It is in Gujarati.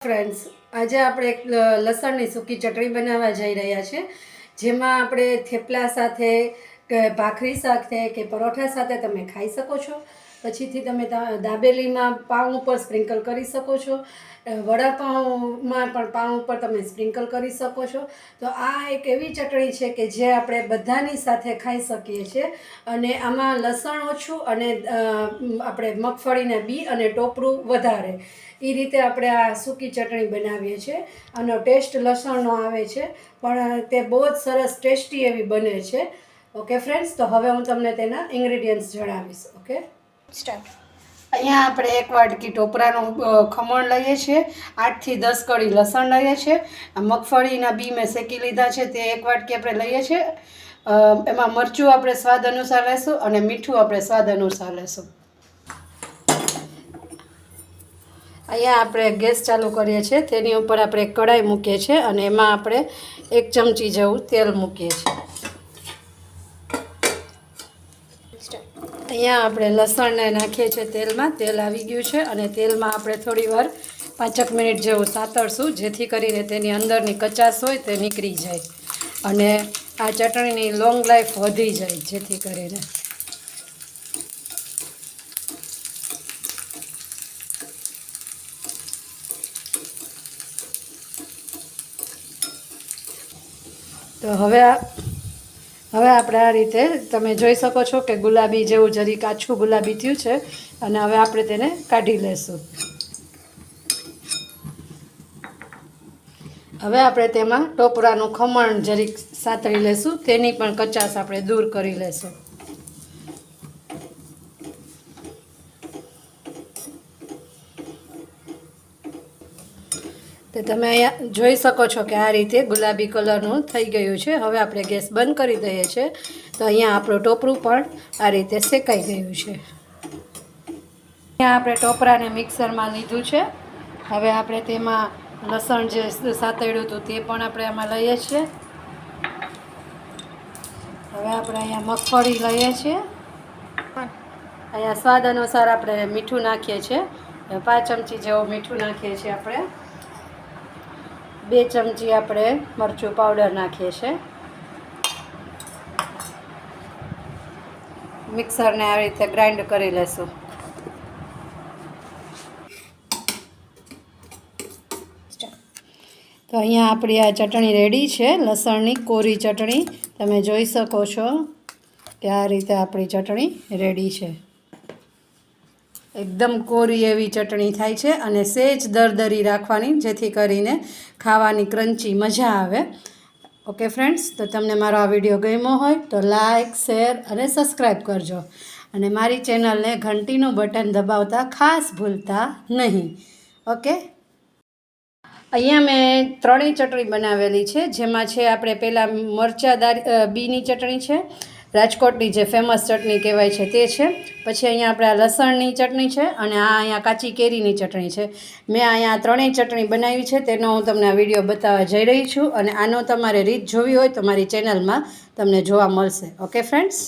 ફ્રેન્ડ્સ આજે આપણે એક લસણની સૂકી ચટણી બનાવવા જઈ રહ્યા છે, જેમાં આપણે થેપલા સાથે, કે ભાખરી સાથે, કે પરોઠા સાથે તમે ખાઈ શકો છો. પછીથી તમે દાબેલીમાં પાઉં ઉપર સ્પ્રિંકલ કરી શકો છો. વડાપાઉંમાં પણ પાઉં ઉપર તમે સ્પ્રિંકલ કરી શકો છો. તો આ એક એવી ચટણી છે કે જે આપણે બધાની સાથે ખાઈ શકીએ છીએ. અને આમાં લસણ ઓછું અને આપણે મગફળીના બી અને ટોપરું વધારે. એ રીતે આપણે આ સૂકી ચટણી બનાવીએ છીએ. આનો ટેસ્ટ લસણનો આવે છે. પણ તે બહુ જ સરસ ટેસ્ટી એવી બને છે. Okay, friends? તો હવે હું તમને તેના ઇન્ગ્રીડિયન્ટ્સ જણાવીશ. ઓકે? સ્ટાર્ટ અહીંયા આપણે એક વાટકી ટોપરાનું ખમણ લઈએ છીએ. આઠથી દસ કળી લસણ લઈએ છીએ. મગફળીના બી મેં શેકી લીધા છે તે એક વાટકી આપણે લઈએ છીએ. એમાં મરચું આપણે સ્વાદ અનુસાર લેશું અને મીઠું આપણે સ્વાદ અનુસાર લેશું. અહીંયા આપણે ગેસ ચાલુ કરીએ છીએ. તેની ઉપર આપણે કડાઈ મૂકીએ છીએ અને એમાં આપણે એક ચમચી જેવું તેલ મૂકીએ છીએ. અહીંયા આપણે લસણને નાખીએ છીએ તેલમાં. તેલ આવી ગયું છે અને તેલમાં આપણે થોડી વાર પાંચક મિનિટ જેવું સાતરશું, જેથી કરીને તેની અંદરની કચાશ હોય તે નીકળી જાય. અને આ ચટણીની લોંગ લાઈફ વધી જાય, જેથી કરીને. તો હવે આ હવે આપણે આ રીતે તમે જોઈ શકો છો કે ગુલાબી જેવું જરી કાચું ગુલાબી થયું છે અને હવે આપણે તેને કાઢી લેશું. હવે આપણે તેમાં ટોપરાનું ખમણ જરીક સાતળી લેશું. તેની પણ કચાશ આપણે દૂર કરી લેશું. તો તમે અહીંયા જોઈ શકો છો કે આ રીતે ગુલાબી કલરનું થઈ ગયું છે. હવે આપણે ગેસ બંધ કરી દઈએ છીએ. તો અહીંયા આપણું ટોપરું પણ આ રીતે શેકાઈ ગયું છે. અહીંયા આપણે ટોપરાને મિક્સરમાં લીધું છે. હવે આપણે તેમાં લસણ જે સાતડ્યું હતું તે પણ આપણે આમાં લઈએ છીએ. હવે આપણે અહીંયા મગફળી લઈએ છીએ. અહીંયા સ્વાદ અનુસાર આપણે મીઠું નાખીએ છીએ. પાંચ ચમચી જેવું મીઠું નાખીએ છીએ આપણે. બે ચમચી આપણે મરચું પાવડર નાખીએ છીએ. મિક્સરને આવી રીતે ગ્રાઇન્ડ કરી લેશું. તો અહીંયા આપણી આ ચટણી રેડી છે, લસણની કોરી ચટણી. તમે જોઈ શકો છો કે આ રીતે આપણી ચટણી રેડી છે. એકદમ કોરી એવી ચટણી થાય છે અને સેજ દરદરી રાખવાની જેથી કરીને ખાવાની ક્રંચી મજા આવે. ઓકે ફ્રેન્ડ્સ તો તમને મારો આ વીડિયો ગમ્યો હોય તો લાઇક શેર અને સબસ્ક્રાઈબ કરજો. અને મારી ચેનલને ઘંટીનું બટન દબાવતા ખાસ ભૂલતા નહીં. ઓકે? અહીંયા મેં ત્રણેય ચટણી બનાવેલી છે જેમાં છે આપણે પહેલાં મરચાદાર અ, બીની ચટણી છે રાજકોટની જે ફેમસ ચટણી કહેવાય છે તે છે. પછી અહીંયા આપણે આ લસણની ચટણી છે અને આ અહીંયા કાચી કેરીની ચટણી છે. મેં અહીંયા ત્રણેય ચટણી બનાવી છે, તેનો હું તમને આ વીડિયો બતાવવા જઈ રહી છું અને આનો તમારે રીત જોવી હોય તો મારી ચેનલમાં તમને જોવા મળશે. Okay friends